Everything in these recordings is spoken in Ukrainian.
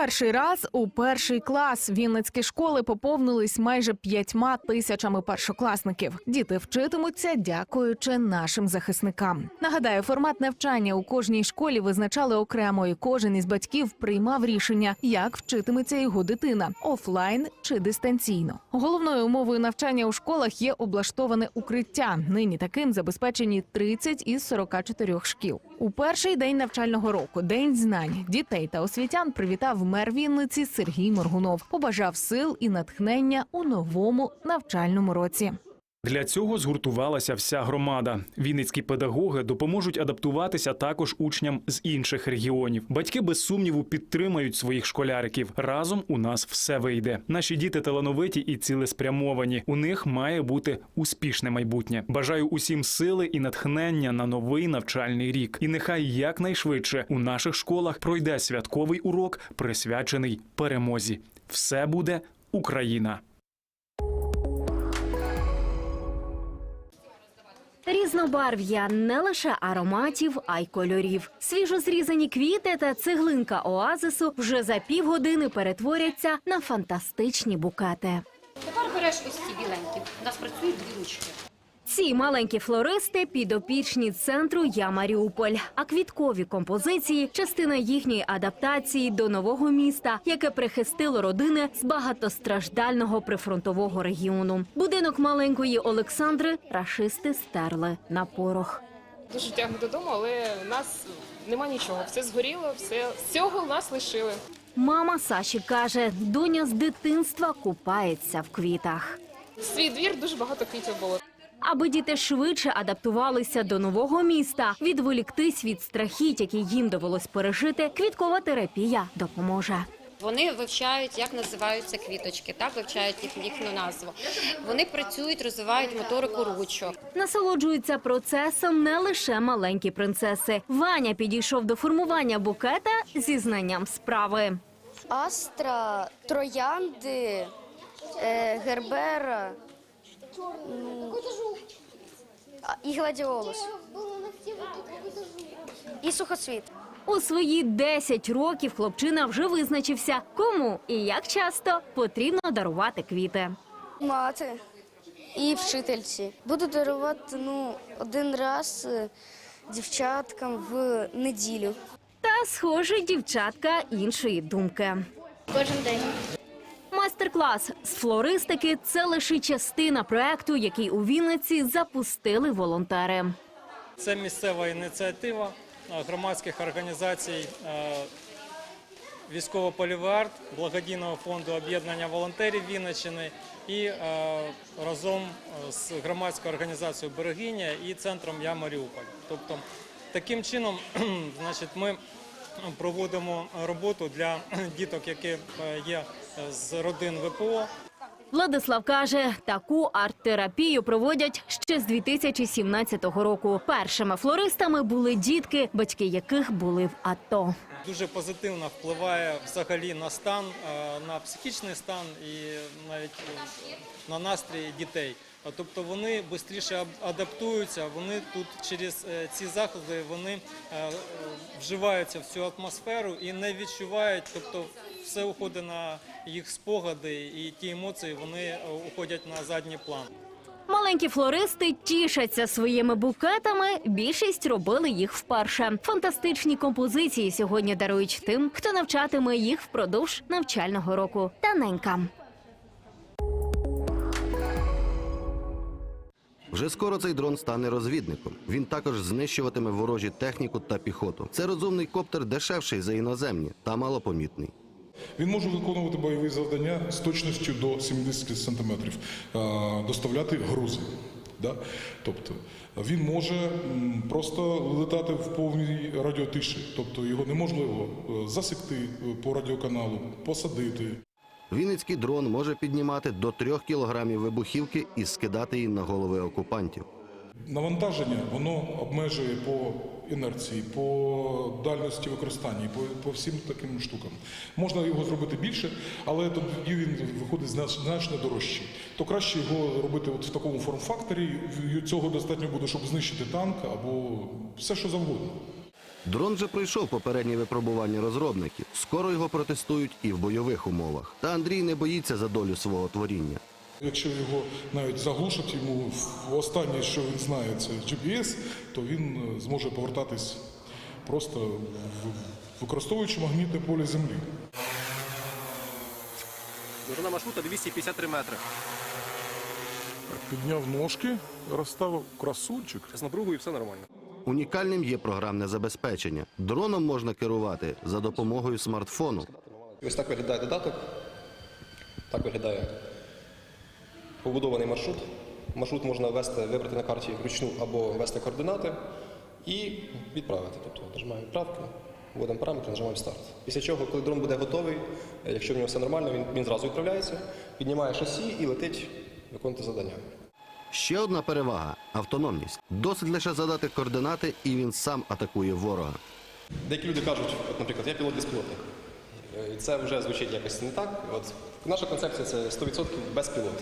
Перший раз у перший клас Вінницькі школи поповнились майже п'ятьма тисячами першокласників. Діти вчитимуться, дякуючи нашим захисникам. Нагадаю, формат навчання у кожній школі визначали окремо, і кожен із батьків приймав рішення, як вчитиметься його дитина офлайн чи дистанційно. Головною умовою навчання у школах є облаштоване укриття. Нині таким забезпечені 30 із 44 шкіл. У перший день навчального року, день знань, дітей та освітян привітав мер Вінниці Сергій Моргунов. Побажав сил і натхнення у новому навчальному році. Для цього згуртувалася вся громада. Вінницькі педагоги допоможуть адаптуватися також учням з інших регіонів. Батьки без сумніву підтримають своїх школяриків. Разом у нас все вийде. Наші діти талановиті і цілеспрямовані. У них має бути успішне майбутнє. Бажаю усім сили і натхнення на новий навчальний рік. І нехай якнайшвидше у наших школах пройде святковий урок, присвячений перемозі. Все буде Україна. Різнобарв'я не лише ароматів, а й кольорів. Свіжо зрізані квіти та цеглинка оазису вже за півгодини перетворяться на фантастичні букети. Тепер береш ось ці біленькі. У нас працюють дві ручки. Ці маленькі флористи підопічні центру Я Маріуполь. А квіткові композиції частина їхньої адаптації до нового міста, яке прихистило родини з багатостраждального прифронтового регіону. Будинок маленької Олександри рашисти стерли на порох. Дуже тягне додому, але в нас нема нічого. Все згоріло, все з цього нас лишили. Мама Саші каже, доня з дитинства купається в квітах. Свій двір дуже багато квітів було. Аби діти швидше адаптувалися до нового міста, відволіктись від страхіть, які їм довелось пережити, квіткова терапія допоможе. Вони вивчають, як називаються квіточки, так вивчають їх їхню назву. Вони працюють, розвивають моторику ручок. Насолоджуються процесом не лише маленькі принцеси. Ваня підійшов до формування букета зі знанням справи. Астра, троянди, е, гербера ну, а, і гладіолус. І сухоцвіт. У свої 10 років хлопчина вже визначився, кому і як часто потрібно дарувати квіти. Мати і вчительці. Буду дарувати ну, один раз е, дівчаткам в неділю. Та, схоже, дівчатка іншої думки. Кожен день. Майстер-клас з флористики це лише частина проекту, який у Вінниці запустили волонтери. Це місцева ініціатива е, громадських організацій е, військово-поліварт, благодійного фонду об'єднання волонтерів Вінниччини і е, разом з громадською організацією Берегиня і центром Я Маріуполь. Тобто таким чином, значить, ми проводимо роботу для діток, які є з родин ВПО. Владислав каже, таку арт-терапію проводять ще з 2017 року. Першими флористами були дітки, батьки яких були в АТО. дуже позитивно впливає взагалі на стан, е, на психічний стан і навіть е, на настрій дітей. Тобто вони швидше адаптуються, вони тут через е, ці заходи вони е, вживаються в цю атмосферу і не відчувають, тобто все уходить на їх спогади і ті емоції вони е, уходять на задній план. Маленькі флористи тішаться своїми букетами. Більшість робили їх вперше. Фантастичні композиції сьогодні дарують тим, хто навчатиме їх впродовж навчального року. Таненькам. Вже скоро цей дрон стане розвідником. Він також знищуватиме ворожі техніку та піхоту. Це розумний коптер дешевший за іноземні та малопомітний. Він може виконувати бойові завдання з точністю до 70 сантиметрів, доставляти грузи. Да? Тобто він може просто летати в повній радіотиші, тобто його неможливо е, засекти е, по радіоканалу, посадити. Вінницький дрон може піднімати до трьох кілограмів вибухівки і скидати її на голови окупантів. Навантаження воно обмежує по інерції, по дальності використання, по, по всім таким штукам. Можна його зробити більше, але тоді він виходить значно дорожче. То краще його робити от в такому форм-факторі. Цього достатньо буде, щоб знищити танк або все, що завгодно. Дрон вже пройшов попереднє випробування розробників. Скоро його протестують і в бойових умовах. Та Андрій не боїться за долю свого творіння. Якщо його навіть заглушать, йому останнє, що він знає, це GPS, то він е, зможе повертатись просто використовуючи магнітне поле Землі. Довжина маршрута 253 метри. Підняв ножки, розставив красунчик. З напругою все нормально. Унікальним є програмне забезпечення. Дроном можна керувати за допомогою смартфону. Ось так виглядає додаток. Так виглядає побудований маршрут. Маршрут можна ввести, вибрати на карті вручну або ввести координати і відправити. Тобто нажимаємо відправки, вводимо параметри, нажимаємо старт. Після чого, коли дрон буде готовий, якщо в нього все нормально, він, він зразу відправляється, піднімає шасі і летить виконувати завдання. Ще одна перевага автономність. Досить лише задати координати, і він сам атакує ворога. Деякі люди кажуть, от, наприклад, я пілот безпілотник. І це вже звучить якось не так. От наша концепція це 100% безпілот.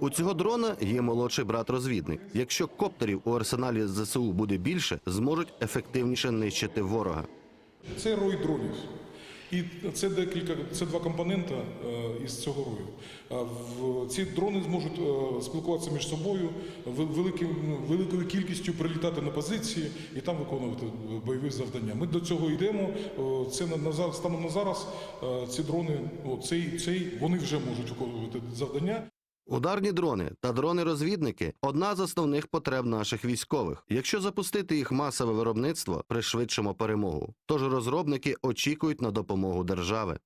У цього дрона є молодший брат-розвідник. Якщо коптерів у арсеналі ЗСУ буде більше, зможуть ефективніше нищити ворога. Це рой дронів. І це декілька, це два компонента е, із цього рою. Ці дрони зможуть е, спілкуватися між собою, вел- великим, великою кількістю прилітати на позиції і там виконувати е, бойові завдання. Ми до цього йдемо. О, Це на, зараз станом на зараз. е, Ці дрони, о, цей, цей вони вже можуть виконувати завдання. Ударні дрони та дрони-розвідники одна з основних потреб наших військових. Якщо запустити їх масове виробництво, пришвидшимо перемогу. Тож розробники очікують на допомогу держави.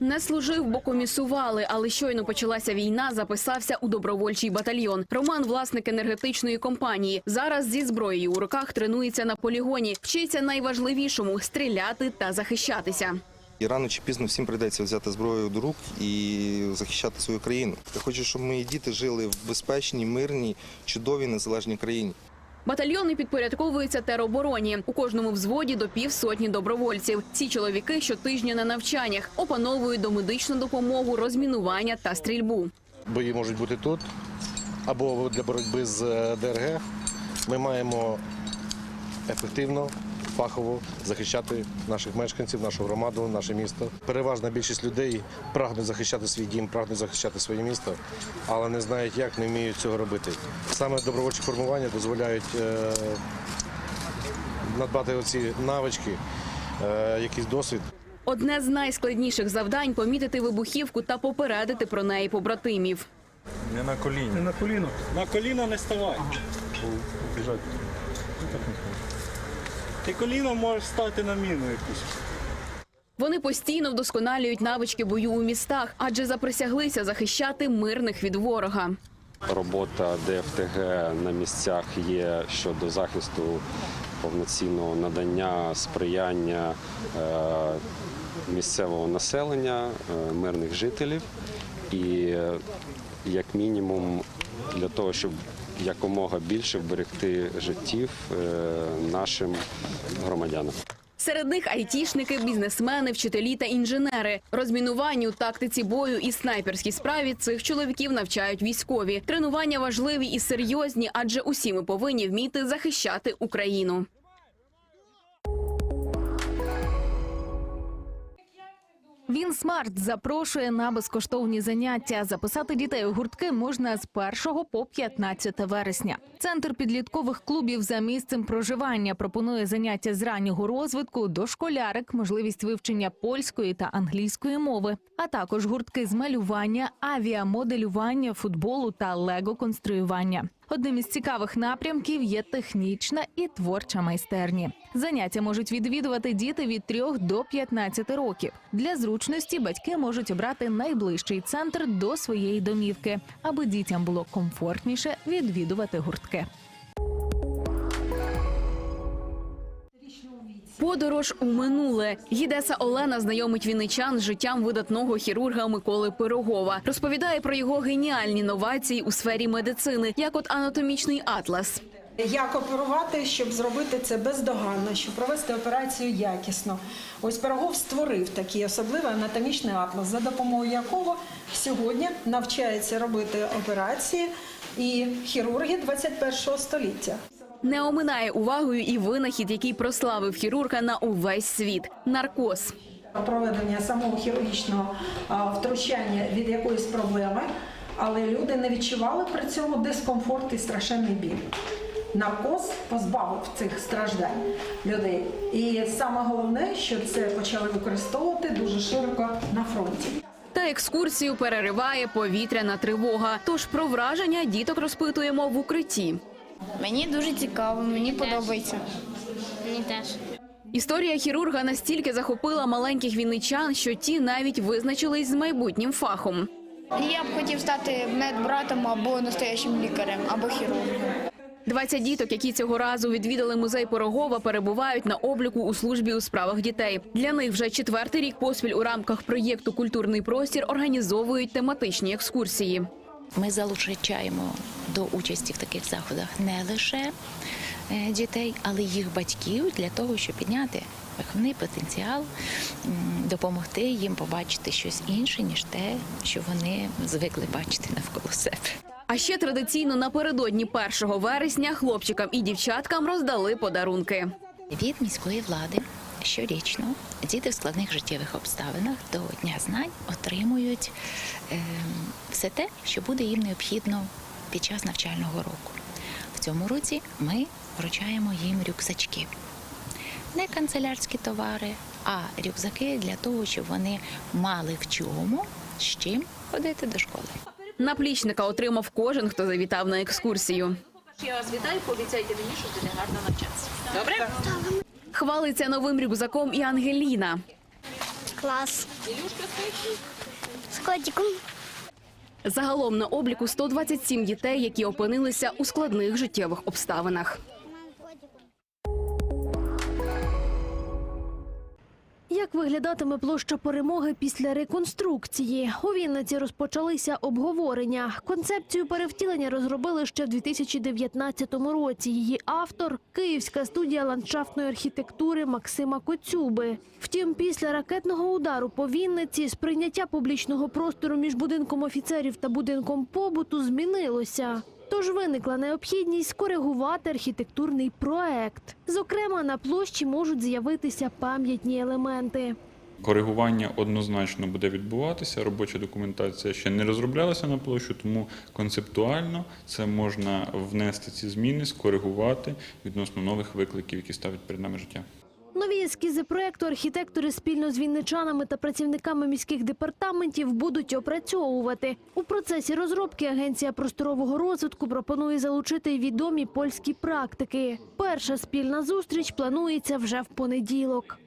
Не служив, бо комісували, але щойно почалася війна. Записався у добровольчий батальйон. Роман, власник енергетичної компанії. Зараз зі зброєю у руках тренується на полігоні. Вчиться найважливішому стріляти та захищатися. І рано чи пізно всім прийдеться взяти зброю до рук і захищати свою країну. Я хочу, щоб мої діти жили в безпечній, мирній, чудовій незалежній країні. Батальйони підпорядковуються теробороні. У кожному взводі до півсотні добровольців. Ці чоловіки щотижня на навчаннях опановують домедичну допомогу, розмінування та стрільбу. бої можуть бути тут, або для боротьби з е, ДРГ. Ми маємо ефективно, фахово захищати наших мешканців, нашу громаду, наше місто. Переважна більшість людей прагнуть захищати свій дім, прагнуть захищати своє місто, але не знають, як не вміють цього робити. Саме добровольчі формування дозволяють е, надбати оці навички, е, якийсь досвід. Одне з найскладніших завдань помітити вибухівку та попередити про неї побратимів. Не на коліні. Не на коліно. На коліно не ставай. Біжать. Ти коліно можеш стати на міну якусь. Вони постійно вдосконалюють навички бою у містах, адже заприсяглися захищати мирних від ворога. Робота ДФТГ на місцях є щодо захисту повноцінного надання сприяння е, місцевого населення, е, мирних жителів і е, як мінімум для того, щоб якомога більше вберегти життів е, нашим громадянам. Серед них айтішники, бізнесмени, вчителі та інженери. Розмінуванню, тактиці бою і снайперській справі цих чоловіків навчають військові. Тренування важливі і серйозні, адже усі ми повинні вміти захищати Україну. Він смарт запрошує на безкоштовні заняття. Записати дітей у гуртки можна з 1 по 15 вересня. Центр підліткових клубів за місцем проживання пропонує заняття з раннього розвитку, дошколярик, можливість вивчення польської та англійської мови, а також гуртки з малювання, авіамоделювання, футболу та лего-конструювання. Одним із цікавих напрямків є технічна і творча майстерні. Заняття можуть відвідувати діти від 3 до 15 років. Для зручності батьки можуть обрати найближчий центр до своєї домівки, аби дітям було комфортніше відвідувати гуртки. Подорож у минуле. Гідеса Олена знайомить вінничан з життям видатного хірурга Миколи Пирогова. Розповідає про його геніальні новації у сфері медицини, як от анатомічний атлас. Як оперувати, щоб зробити це бездоганно, щоб провести операцію якісно. Ось Пирогов створив такий особливий анатомічний атлас, за допомогою якого сьогодні навчаються робити операції і хірурги 21 століття. Не оминає увагою і винахід, який прославив хірурга на увесь світ наркоз. Проведення самого хірургічного втручання від якоїсь проблеми, але люди не відчували при цьому дискомфорт і страшенний біль. Наркоз позбавив цих страждань людей. І саме головне, що це почали використовувати дуже широко на фронті. Та екскурсію перериває повітряна тривога. Тож про враження діток розпитуємо в укритті. Мені дуже цікаво, мені подобається. Мені теж. Історія хірурга настільки захопила маленьких вінничан, що ті навіть визначились з майбутнім фахом. Я б хотів стати медбратом або настоящим лікарем, або хірургом. 20 діток, які цього разу відвідали музей Пирогова, перебувають на обліку у службі у справах дітей. Для них вже четвертий рік поспіль у рамках проєкту Культурний простір організовують тематичні екскурсії. Ми залучаємо до участі в таких заходах не лише е, дітей, але й їх батьків для того, щоб підняти виховний потенціал, допомогти їм побачити щось інше, ніж те, що вони звикли бачити навколо себе. А ще традиційно напередодні 1 вересня хлопчикам і дівчаткам роздали подарунки. Від міської влади щорічно діти в складних життєвих обставинах до Дня знань отримують ем, все те, що буде їм необхідно під час навчального року. В цьому році ми вручаємо їм рюкзачки. Не канцелярські товари, а рюкзаки для того, щоб вони мали в чому з чим ходити до школи. Наплічника отримав кожен, хто завітав на екскурсію. Я вас вітаю, пообіцяйте мені, що буде гарно навчатися. Добре? Хвалиться новим рюкзаком і Ангеліна. Клас. З котиком. Загалом на обліку 127 дітей, які опинилися у складних життєвих обставинах. Як виглядатиме площа перемоги після реконструкції? У Вінниці розпочалися обговорення. Концепцію перевтілення розробили ще в 2019 році. Її автор Київська студія ландшафтної архітектури Максима Коцюби. Втім, після ракетного удару по Вінниці сприйняття публічного простору між будинком офіцерів та будинком побуту змінилося. Тож виникла необхідність скоригувати архітектурний проект. Зокрема, на площі можуть з'явитися пам'ятні елементи. Коригування однозначно буде відбуватися. Робоча документація ще не розроблялася на площу, тому концептуально це можна внести ці зміни, скоригувати відносно нових викликів, які ставить перед нами життя. Нові ескізи проекту архітектори спільно з вінничанами та працівниками міських департаментів будуть опрацьовувати. У процесі розробки Агенція просторового розвитку пропонує залучити відомі польські практики. Перша спільна зустріч планується вже в понеділок.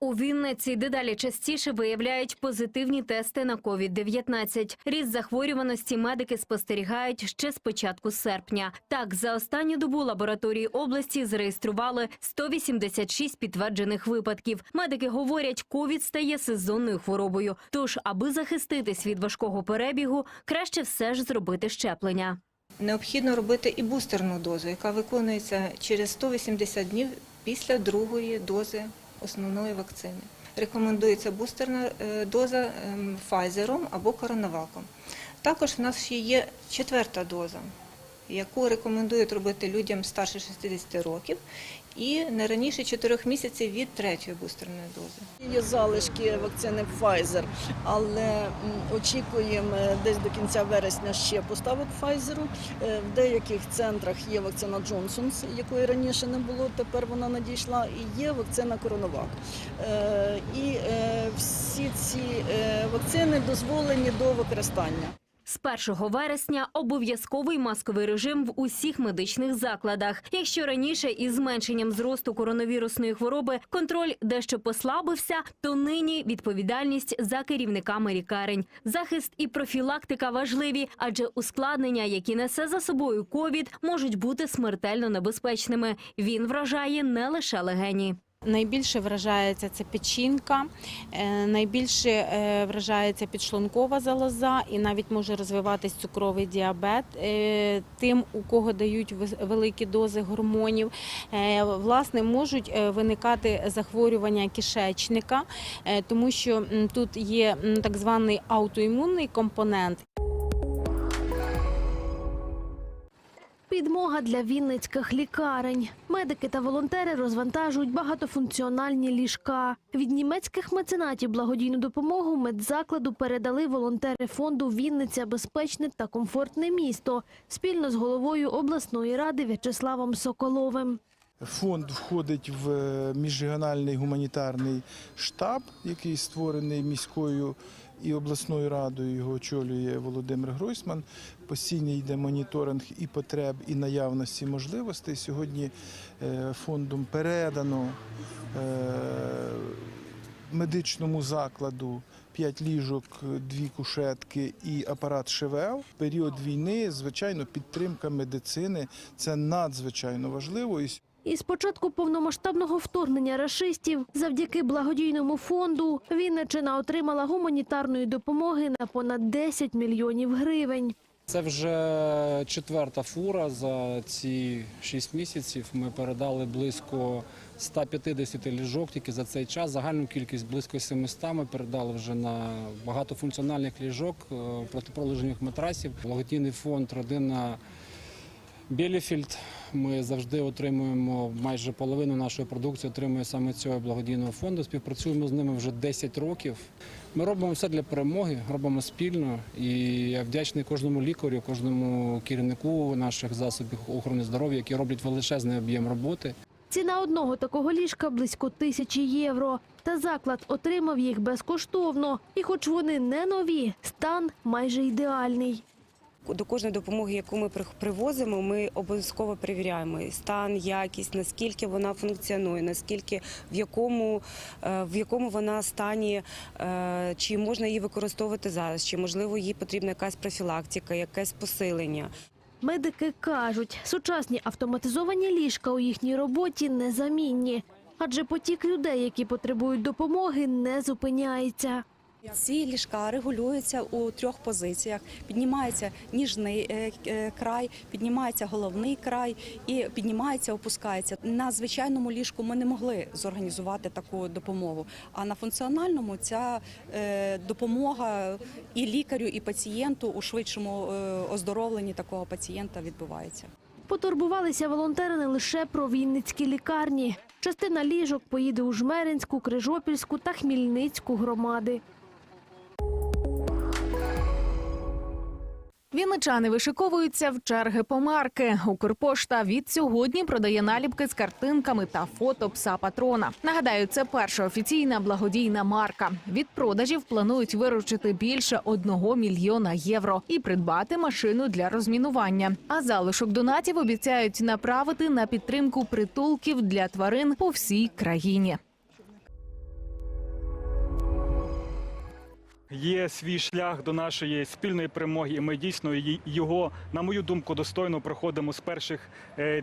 У Вінниці дедалі частіше виявляють позитивні тести на COVID-19. Ріст захворюваності медики спостерігають ще з початку серпня. Так, за останню добу лабораторії області зареєстрували 186 підтверджених випадків. Медики говорять, ковід стає сезонною хворобою. Тож, аби захиститись від важкого перебігу, краще все ж зробити щеплення. Необхідно робити і бустерну дозу, яка виконується через 180 днів після другої дози основної вакцини. Рекомендується бустерна е, доза ем, Pfizer або коронаваком. Також в нас ще є четверта доза, яку рекомендують робити людям старше 60 років і не раніше 4 місяців від третьої бустерної дози. Є залишки вакцини Pfizer, але очікуємо е, десь до кінця вересня ще поставок Pfizer. Е, В деяких центрах є вакцина Johnson's, якої раніше не було, тепер вона надійшла, і є вакцина Коронавак. Е, І всі ці вакцини дозволені до використання. З 1 вересня обов'язковий масковий режим в усіх медичних закладах. Якщо раніше із зменшенням зросту коронавірусної хвороби контроль дещо послабився, то нині відповідальність за керівниками лікарень. Захист і профілактика важливі, адже ускладнення, які несе за собою ковід, можуть бути смертельно небезпечними. Він вражає не лише легені. Найбільше вражається це печінка, е, найбільше е, вражається підшлункова залоза і навіть може розвиватись цукровий діабет е, тим, у кого дають великі дози гормонів. Власне, можуть виникати захворювання кишечника, тому що тут є так званий аутоімунний компонент. Підмога для вінницьких лікарень. Медики та волонтери розвантажують багатофункціональні ліжка. Від німецьких меценатів благодійну допомогу медзакладу передали волонтери фонду Вінниця безпечне та комфортне місто спільно з головою обласної ради В'ячеславом Соколовим. Фонд входить в е, міжрегіональний гуманітарний штаб, який створений міською і обласною радою. Його очолює Володимир Гройсман. Постійно йде моніторинг і потреб, і наявності можливостей. Сьогодні е, фондом передано е, медичному закладу. П'ять ліжок, дві кушетки і апарат ШВЛ. Період війни, звичайно, підтримка медицини це надзвичайно важливо. І І початку повномасштабного вторгнення рашистів завдяки благодійному фонду Вінниччина отримала гуманітарної допомоги на понад 10 мільйонів гривень. Це вже четверта фура за ці шість місяців. Ми передали близько 150 ліжок тільки за цей час. Загальну кількість близько 700 ми передали вже на багатофункціональних ліжок, е, протипролежних матрасів. Благодійний фонд Родина Біліфільд. Ми завжди отримуємо майже половину нашої продукції, отримує саме цього благодійного фонду. Співпрацюємо з ними вже 10 років. Ми робимо все для перемоги, робимо спільно. І я вдячний кожному лікарю, кожному керівнику наших засобів охорони здоров'я, які роблять величезний об'єм роботи. Ціна одного такого ліжка близько тисячі євро. Та заклад отримав їх безкоштовно. І хоч вони не нові, стан майже ідеальний. До кожної допомоги, яку ми привозимо, ми обов'язково перевіряємо стан, якість, наскільки вона функціонує, наскільки в якому, е, в якому вона стані, е, чи можна її використовувати зараз, чи можливо їй потрібна якась профілактика, якесь посилення. Медики кажуть, сучасні автоматизовані ліжка у їхній роботі незамінні, адже потік людей, які потребують допомоги, не зупиняється. Ці ліжка регулюються у трьох позиціях: піднімається ніжний е, е, край, піднімається головний край і піднімається, опускається. На звичайному ліжку ми не могли зорганізувати таку допомогу. А на функціональному ця е, допомога і лікарю, і пацієнту у швидшому оздоровленні такого пацієнта відбувається. Потурбувалися волонтери не лише про вінницькі лікарні. Частина ліжок поїде у Жмеринську, Крижопільську та Хмільницьку громади. Вінничани вишиковуються в черги по марки. Укрпошта від сьогодні продає наліпки з картинками та фото пса патрона. Нагадаю, це перша офіційна благодійна марка. Від продажів планують виручити більше одного мільйона євро і придбати машину для розмінування. А залишок донатів обіцяють направити на підтримку притулків для тварин по всій країні. Є свій шлях до нашої спільної перемоги, і ми дійсно його, на мою думку, достойно проходимо з перших е,